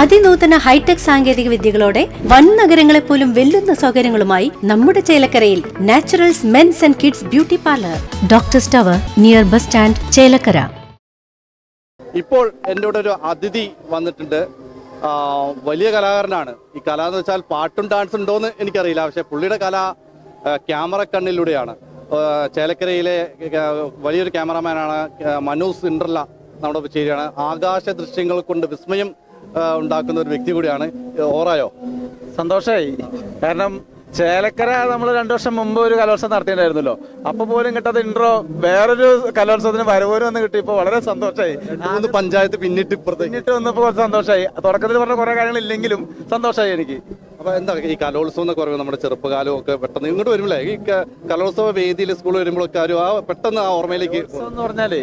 അതിനൂതന hi tech സാങ്കേതിക വിദ്യകളോടെ വൻ നഗരങ്ങളെ പോലും വെല്ലുന്ന സൗകര്യങ്ങളുമായി നമ്മുടെ ചേലക്കരയിൽ Naturals men's and kids beauty parlour. Doctor സ്റ്റവർ near bus stand Chelakkara. ഇപ്പോൾ എന്റെ കൂടെ ഒരു അതിഥി വന്നിട്ടുണ്ട്. വലിയ കലാകാരനാണ്. ഈ കല എന്ന് വെച്ചാൽ പാട്ടും ഡാൻസും ഉണ്ടോയെന്ന് എനിക്കറിയില്ല. പക്ഷെ പുള്ളിയുടെ കല ക്യാമറ കണ്ണിലൂടെയാണ്. ചേലക്കരയിലെ വലിയൊരു ക്യാമറമാനാണ് മനു സിൻഡ്രല്ല നമ്മുടെ ചേരുകയാണ്. ആകാശ ദൃശ്യങ്ങൾ കൊണ്ട് വിസ്മയം ഉണ്ടാക്കുന്ന ഒരു വ്യക്തി കൂടിയാണ് ഓറായോ? സന്തോഷമായി കാരണം ചേലക്കര നമ്മൾ രണ്ടു വർഷം മുമ്പ് ഒരു കലോത്സവം നടത്തിയിട്ടുണ്ടായിരുന്നല്ലോ. അപ്പൊ പോലും കിട്ടാത്ത ഇൻട്രോ വേറൊരു കലോത്സവത്തിന് വരവോരും വന്ന് കിട്ടി. ഇപ്പൊ വളരെ സന്തോഷമായി മൂന്ന് പഞ്ചായത്ത് പിന്നിട്ട് ഇപ്പുറത്ത് പിന്നിട്ട് വന്നപ്പോൾ കുറച്ച് സന്തോഷമായി തുടക്കത്തിൽ പറഞ്ഞ കുറെ കാര്യങ്ങൾ ഇല്ലെങ്കിലും സന്തോഷമായി എനിക്ക്. അപ്പൊ എന്താ ഈ കലോത്സവം എന്നൊക്കെ പറയുമ്പോൾ നമ്മുടെ ചെറുപ്പകാലം ഒക്കെ പെട്ടെന്ന് ഇങ്ങോട്ട് വരുമ്പോഴേ ഈ കലോത്സവ വേദിയിൽ സ്കൂളിൽ വരുമ്പോഴൊക്കെ ഒരു ആ പെട്ടെന്ന് ആ ഓർമ്മയിലേക്ക് എന്ന് പറഞ്ഞാൽ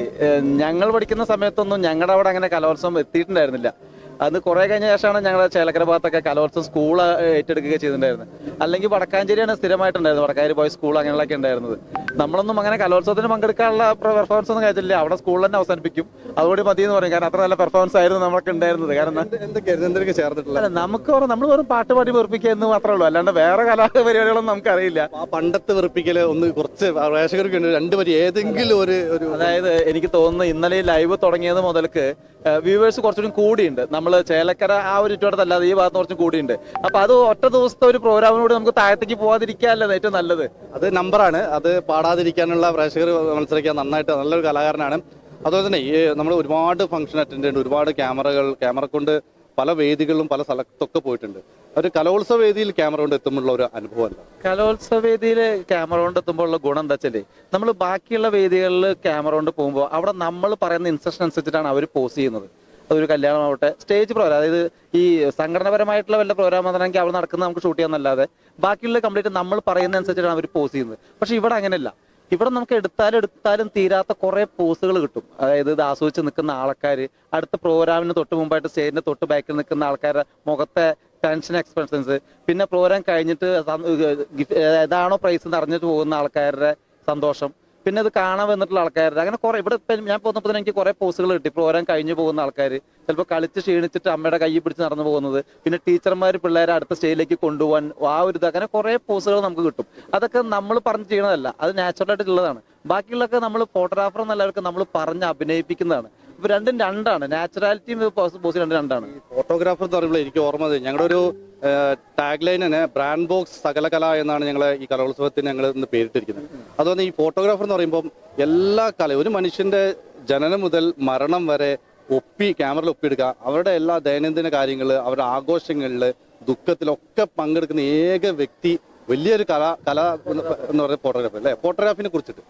ഞങ്ങൾ പഠിക്കുന്ന സമയത്തൊന്നും ഞങ്ങളുടെ അവിടെ അങ്ങനെ കലോത്സവം എത്തിയിട്ടുണ്ടായിരുന്നില്ല. അത് കുറെ കഴിഞ്ഞ ശേഷമാണ് ഞങ്ങളുടെ ചേലക്കര ഭാഗത്തൊക്കെ കലോത്സവം സ്കൂൾ ഏറ്റെടുക്കുകയൊക്കെ ചെയ്തിട്ടുണ്ടായിരുന്നത്. അല്ലെങ്കിൽ വടക്കാഞ്ചേരിയാണ് സ്ഥിരമായിട്ടുണ്ടായിരുന്നത്. വടക്കാഞ്ചേരി ബോയ്സ് സ്കൂൾ അങ്ങനെയുള്ളതൊക്കെ ഉണ്ടായിരുന്നത്. നമ്മളൊന്നും അങ്ങനെ കലോത്സവത്തിന് പങ്കെടുക്കാനുള്ള പെർഫോമൻസ് ഒന്നും കഴിച്ചില്ല അവിടെ സ്കൂളിൽ തന്നെ അവസാനിപ്പിക്കും. അതുകൂടി മതി എന്ന് പറയും. കാരണം അത്ര നല്ല പെർഫോമൻസ് ആയിരുന്നു നമ്മളൊക്കെ ഉണ്ടായിരുന്നത്. കാരണം എന്തൊക്കെയായിരുന്നു എന്തൊക്കെ ചേർന്നിട്ടുള്ള അല്ല നമുക്ക് നമ്മൾ വെറും പാട്ട് പാടി വെറുപ്പിക്കുക എന്ന് മാത്രമേ ഉള്ളൂ. അല്ലാണ്ട് വേറെ കലാപരിപാടികളൊന്നും നമുക്കറിയില്ല. പണ്ടത്തെ വെറുപ്പിക്കൽ ഒന്ന് കുറച്ച് പ്രേക്ഷകർക്ക് രണ്ടുപേരും ഏതെങ്കിലും ഒരു ഒരു അതായത് എനിക്ക് തോന്നുന്നു ഇന്നലെ ലൈവ് തുടങ്ങിയത് മുതൽക്ക് വ്യൂവേഴ്സ് കുറച്ചുകൂടി കൂടിയുണ്ട്. നമ്മൾ ചേലക്കര ആ ഒരു ചുറ്റുവട്ടത്തല്ലാതെ ഈ ഭാഗത്ത് കുറച്ചും കൂടിയുണ്ട്. അപ്പൊ അത് ഒറ്റ ദിവസത്തെ ഒരു പ്രോഗ്രാമിനോട് നമുക്ക് താഴത്തേക്ക് പോകാതിരിക്കാല്ലേ ഏറ്റവും നല്ലത്? അത് നമ്പറാണ് അത് പാടാതിരിക്കാനുള്ള പ്രേക്ഷകർ മത്സരിക്കാൻ നന്നായിട്ട് നല്ലൊരു കലാകാരനാണ്. അതുപോലെ തന്നെ ഈ നമ്മൾ ഒരുപാട് ഫംഗ്ഷൻ അറ്റൻഡ് ചെയ്യുന്നുണ്ട്. ഒരുപാട് ക്യാമറകൾ ക്യാമറ കൊണ്ട് പല വേദികളിലും പല സ്ഥലത്തൊക്കെ പോയിട്ടുണ്ട്. ഒരു കലോത്സവ വേദിയിൽ ക്യാമറ കൊണ്ട് എത്തുമ്പോഴുള്ള ഒരു അനുഭവമല്ല കലോത്സവ വേദിയിൽ ക്യാമറ കൊണ്ട് എത്തുമ്പോൾ ഉള്ള ഗുണം എന്താ വെച്ചാൽ നമ്മൾ ബാക്കിയുള്ള വേദികളിൽ ക്യാമറ കൊണ്ട് പോകുമ്പോൾ അവിടെ നമ്മൾ പറയുന്ന ഇൻസ്ട്രക്ഷൻ അനുസരിച്ചിട്ടാണ് അവർ പോസ് ചെയ്യുന്നത്. അതൊരു കല്യാണമാവട്ടെ. സ്റ്റേജ് പ്രോഗ്രാം അതായത് ഈ സംഘടനപരമായിട്ടുള്ള വല്ല പ്രോഗ്രാം ആണെങ്കിൽ അവിടെ നടക്കുന്നത് നമുക്ക് ഷൂട്ട് ചെയ്യാന്നല്ലാതെ ബാക്കിയുള്ള കംപ്ലീറ്റ് നമ്മൾ പറയുന്ന അനുസരിച്ചാണ് അവർ പോസ് ചെയ്യുന്നത്. പക്ഷെ ഇവിടെ അങ്ങനെയല്ല. ഇവിടെ നമുക്ക് എടുത്താലും എടുത്താലും തീരാത്ത കുറെ പോസുകൾ കിട്ടും. അതായത് ഇത് ആസ്വദിച്ച് നിൽക്കുന്ന ആൾക്കാർ അടുത്ത പ്രോഗ്രാമിന് തൊട്ട് മുമ്പായിട്ട് സ്റ്റേജിന്റെ തൊട്ട് ബാക്കിൽ നിൽക്കുന്ന ആൾക്കാരുടെ മുഖത്തെ ടെൻഷൻ എക്സ്പ്രഷൻസ് പിന്നെ പ്രോഗ്രാം കഴിഞ്ഞിട്ട് ഏതാണോ പ്രൈസ് എന്ന് അറിഞ്ഞിട്ട് പോകുന്ന ആൾക്കാരുടെ സന്തോഷം. പിന്നെ അത് കാണാൻ വന്നിട്ടുള്ള ആൾക്കാരുടെ അങ്ങനെ കുറെ ഇവിടെ ഞാൻ പോകുന്നപ്പോൾ തന്നെ എനിക്ക് കുറെ പോസ്റ്റുകൾ കിട്ടി. പ്രോഗ്രാം കഴിഞ്ഞു പോകുന്ന ആൾക്കാർ ചിലപ്പോൾ കളിച്ച് ക്ഷീണിച്ചിട്ട് അമ്മയുടെ കൈ പിടിച്ച് നടന്നു പോകുന്നത്. പിന്നെ ടീച്ചർമാർ പിള്ളേരെ അടുത്ത സ്റ്റേജിലേക്ക് കൊണ്ടുപോകാൻ ആ ഒരു ഇത്. അങ്ങനെ കുറെ പോസ്റ്റുകൾ നമുക്ക് കിട്ടും. അതൊക്കെ നമ്മൾ പറഞ്ഞ് ചെയ്യണതല്ല. അത് നാച്ചുറലായിട്ടുള്ളതാണ് ബാക്കിയുള്ളതൊക്കെ നമ്മൾ ഫോട്ടോഗ്രാഫർ എന്നുള്ളവർക്ക് നമ്മൾ പറഞ്ഞ് അഭിനയിപ്പിക്കുന്നതാണ്. ഇപ്പൊ രണ്ടും രണ്ടാണ്. നാച്ചുറാലിറ്റിയും പോസ്റ്റ് രണ്ടും രണ്ടാണ്. ഫോട്ടോഗ്രാഫർ എന്ന് പറയുമ്പോൾ എനിക്ക് ഓർമ്മ ഞങ്ങളുടെ ഒരു ടാഗ് ലൈനിന് ബ്രാൻഡ് ബോക്സ് സകലകല എന്നാണ് ഞങ്ങൾ ഈ കലോത്സവത്തിന് ഞങ്ങൾ ഇന്ന് പേരിട്ടിരിക്കുന്നത്. അതുകൊണ്ട് ഈ ഫോട്ടോഗ്രാഫർ എന്ന് പറയുമ്പോൾ എല്ലാ കല ഒരു മനുഷ്യന്റെ ജനനം മുതൽ മരണം വരെ ഒപ്പി ക്യാമറയിൽ ഒപ്പിയെടുക്കുക അവരുടെ എല്ലാ ദൈനംദിന കാര്യങ്ങൾ അവരുടെ ആഘോഷങ്ങളിൽ ദുഃഖത്തിലൊക്കെ പങ്കെടുക്കുന്ന ഏക വ്യക്തി വലിയൊരു കല കല എന്ന് പറയുന്ന ഫോട്ടോഗ്രാഫർ അല്ലേ? ഫോട്ടോഗ്രാഫിനെ കുറിച്ചിട്ട്.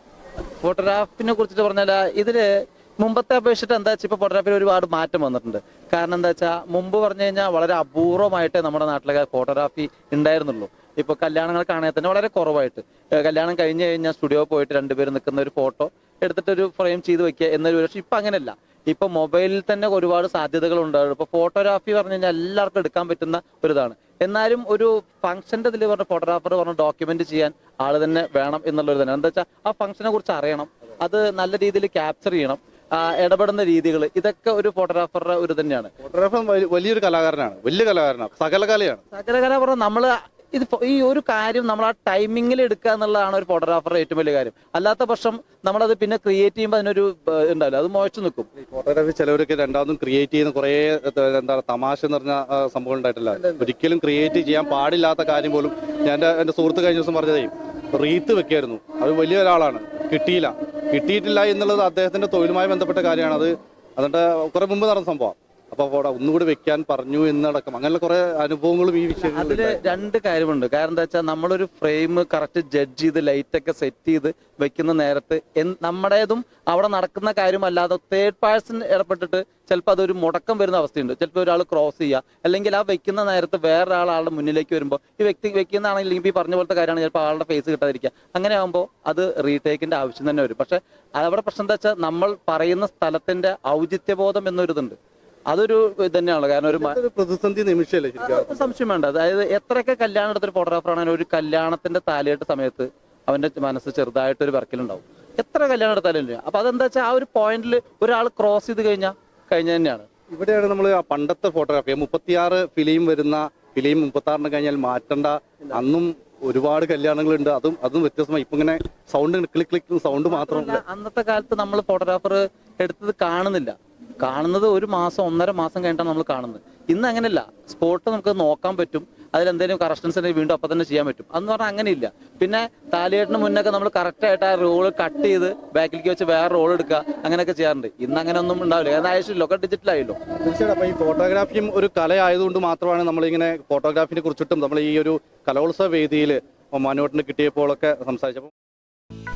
ഫോട്ടോഗ്രാഫിനെ കുറിച്ചിട്ട് പറഞ്ഞാൽ ഇതിൽ മുമ്പത്തെ അപേക്ഷിച്ചിട്ട് എന്താ വെച്ചാൽ ഇപ്പൊ ഫോട്ടോഗ്രാഫിയിൽ ഒരുപാട് മാറ്റം വന്നിട്ടുണ്ട്. കാരണം എന്താ വെച്ചാൽ മുമ്പ് പറഞ്ഞു കഴിഞ്ഞാൽ വളരെ അപൂർവമായിട്ട് നമ്മുടെ നാട്ടിലൊക്കെ ഫോട്ടോഗ്രാഫി ഉണ്ടായിരുന്നുള്ളൂ. ഇപ്പൊ കാണാൻ തന്നെ വളരെ കുറവായിട്ട്. കല്യാണം കഴിഞ്ഞു കഴിഞ്ഞാൽ സ്റ്റുഡിയോ പോയിട്ട് രണ്ടുപേരും നിൽക്കുന്ന ഒരു ഫോട്ടോ എടുത്തിട്ട് ഒരു ഫ്രെയിം ചെയ്ത് വെക്കുക എന്നൊരു പക്ഷെ ഇപ്പൊ അങ്ങനെയല്ല. ഇപ്പൊ മൊബൈലിൽ തന്നെ ഒരുപാട് സാധ്യതകൾ ഉണ്ടാവും ഇപ്പൊ ഫോട്ടോഗ്രാഫി പറഞ്ഞു കഴിഞ്ഞാൽ എല്ലാവർക്കും എടുക്കാൻ പറ്റുന്ന ഒരു ഇതാണ് എന്നാലും ഒരു ഫംഗ്ഷന്റെ ഇതിൽ പറഞ്ഞ ഫോട്ടോഗ്രാഫർ പറഞ്ഞ ഡോക്യുമെന്റ് ചെയ്യാൻ ആൾ തന്നെ വേണം എന്നുള്ളൊരു തന്നെ എന്താ വെച്ചാൽ ആ ഫംഗ്ഷനെ കുറിച്ച് അറിയണം. അത് നല്ല രീതിയിൽ ക്യാപ്ചർ ചെയ്യണം. ഇടപെടുന്ന രീതികൾ. ഇതൊക്കെ ഒരു ഫോട്ടോഗ്രാഫറുടെ ഒരു തന്നെയാണ്. ഫോട്ടോഗ്രാഫർ വലിയൊരു കലാകാരനാണ്. വലിയ കലാകാരനാണ്. സകലകലയാണ് സകലകല പറഞ്ഞാൽ നമ്മൾ ഇത് ഈ ഒരു കാര്യം നമ്മൾ ആ ടൈമിങ്ങിൽ എടുക്കുക എന്നുള്ളതാണ് ഒരു ഫോട്ടോഗ്രാഫറുടെ ഏറ്റവും വലിയ കാര്യം. അല്ലാത്ത പക്ഷം നമ്മളത് പിന്നെ ക്രിയേറ്റ് ചെയ്യുമ്പോൾ അതിനൊരു ഉണ്ടാവില്ല അത് മോശം നിൽക്കും ഫോട്ടോഗ്രാഫി ചിലവരൊക്കെ രണ്ടാമതും ക്രിയേറ്റ് ചെയ്യുന്ന കുറേ എന്താ തമാശ എന്ന് പറഞ്ഞ സംഭവം ഉണ്ടായിട്ടില്ല. ഒരിക്കലും ക്രിയേറ്റ് ചെയ്യാൻ പാടില്ലാത്ത കാര്യം പോലും ഞാൻ എന്റെ എന്റെ സുഹൃത്ത് കഴിഞ്ഞ ദിവസം പറഞ്ഞതേ റീത്ത് വെക്കായിരുന്നു. അത് വലിയ ഒരാളാണ്. കിട്ടിയില്ല. കിട്ടിയിട്ടില്ല എന്നുള്ളത് അദ്ദേഹത്തിന്റെ തൊഴിലുമായി ബന്ധപ്പെട്ട കാര്യമാണ്. അത് അതുകൊണ്ട് കുറെ മുമ്പ് നടന്ന സംഭവം. അപ്പൊ അവിടെ ഒന്നുകൂടി വെക്കാൻ പറഞ്ഞു എന്നടക്കം. അങ്ങനെ കുറെ അനുഭവങ്ങളും ഈ വിഷയം അതിൽ രണ്ട് കാര്യമുണ്ട്. കാരണം എന്താ വെച്ചാൽ നമ്മളൊരു ഫ്രെയിം കറക്റ്റ് ജഡ്ജ് ചെയ്ത് ലൈറ്റ് ഒക്കെ സെറ്റ് ചെയ്ത് വെക്കുന്ന നേരത്ത് നമ്മുടേതും അവിടെ നടക്കുന്ന കാര്യമല്ലാതെ തേർഡ് പേഴ്സൺ ഇടപെട്ടിട്ട് ചിലപ്പോൾ അതൊരു മുടക്കം വരുന്ന അവസ്ഥയുണ്ട്. ചിലപ്പോൾ ഒരാൾ ക്രോസ് ചെയ്യുക അല്ലെങ്കിൽ ആ വെക്കുന്ന നേരത്ത് വേറൊരാൾ ആളുടെ മുന്നിലേക്ക് വരുമ്പോൾ ഈ വ്യക്തി വെക്കുന്നതാണെങ്കിൽ ഈ പറഞ്ഞ പോലത്തെ കാര്യമാണ് ചിലപ്പോൾ ആളുടെ ഫേസ് കിട്ടാതിരിക്കുക. അങ്ങനെ ആകുമ്പോൾ അത് റീടേക്കിന്റെ ആവശ്യം തന്നെ വരും. പക്ഷെ അവിടെ പ്രശ്നം എന്താ വെച്ചാൽ നമ്മൾ പറയുന്ന സ്ഥലത്തിന്റെ ഔചിത്യബോധം എന്നൊരിതുണ്ട്. അതൊരു തന്നെയാണ് കാരണം ഒരു പ്രതിസന്ധി നിമിഷമല്ലേ സംശയം വേണ്ട. അതായത് എത്രയൊക്കെ കല്യാണം എടുത്തൊരു ഫോട്ടോഗ്രാഫർ ഫോട്ടോഗ്രാഫറാണ് ഒരു കല്യാണത്തിന്റെ താലിയായിട്ട് സമയത്ത് അവന്റെ മനസ്സ് ചെറുതായിട്ട് ഒരു വർക്കിലുണ്ടാവും എത്ര കല്യാണം എടുത്താലും അപ്പൊ അതെന്താ വെച്ചാൽ ആ ഒരു പോയിന്റിൽ ഒരാൾ ക്രോസ് ചെയ്ത് കഴിഞ്ഞാൽ കഴിഞ്ഞ തന്നെയാണ്. ഇവിടെയാണ് നമ്മൾ ആ പണ്ടത്തെ ഫോട്ടോഗ്രാഫി മുപ്പത്തിയാറ് ഫിലിം വരുന്ന ഫിലിം മുപ്പത്തി കഴിഞ്ഞാൽ മാറ്റണ്ട. അന്നും ഒരുപാട് കല്യാണങ്ങൾ ഉണ്ട് അതും അതും വ്യത്യസ്തമായി. ഇപ്പൊ ഇങ്ങനെ സൗണ്ട് ക്ലിക്ക് ക്ലിക്ക് സൗണ്ട് മാത്രമല്ല, അന്നത്തെ കാലത്ത് നമ്മൾ ഫോട്ടോഗ്രാഫർ എടുത്തത് കാണുന്നില്ല. കാണുന്നത് ഒരു മാസം ഒന്നര മാസം കഴിഞ്ഞിട്ടാണ് നമ്മൾ കാണുന്നത്. ഇന്ന് അങ്ങനെയല്ല. സ്പോട്ട് നമുക്ക് നോക്കാൻ പറ്റും. അതിൽ എന്തെങ്കിലും കറക്ഷൻസ് ഉണ്ടെങ്കിൽ വീണ്ടും അപ്പം തന്നെ ചെയ്യാൻ പറ്റും. അന്ന് പറഞ്ഞാൽ അങ്ങനെയില്ല. പിന്നെ താലിയേട്ടിന് മുന്നൊക്കെ നമ്മൾ കറക്റ്റ് ആയിട്ട് ആ റോൾ കട്ട് ചെയ്ത് ബാക്കിലേക്ക് വെച്ച് വേറെ റോൾ എടുക്കുക അങ്ങനെയൊക്കെ ചെയ്യാറുണ്ട്. ഇന്ന് അങ്ങനെ ഒന്നും ഉണ്ടാവില്ല. കാരണം ആവശ്യമില്ല ഒക്കെ ഡിജിറ്റൽ ആയല്ലോ. തീർച്ചയായിട്ടും. അപ്പൊ ഈ ഫോട്ടോഗ്രാഫിയും ഒരു കലയായതുകൊണ്ട് മാത്രമാണ് നമ്മളിങ്ങനെ ഫോട്ടോഗ്രാഫിനെ കുറിച്ചിട്ടും നമ്മൾ ഈ ഒരു കലോത്സവ വേദിയിൽ മനോട്ടിന് കിട്ടിയപ്പോഴൊക്കെ സംസാരിച്ചപ്പോൾ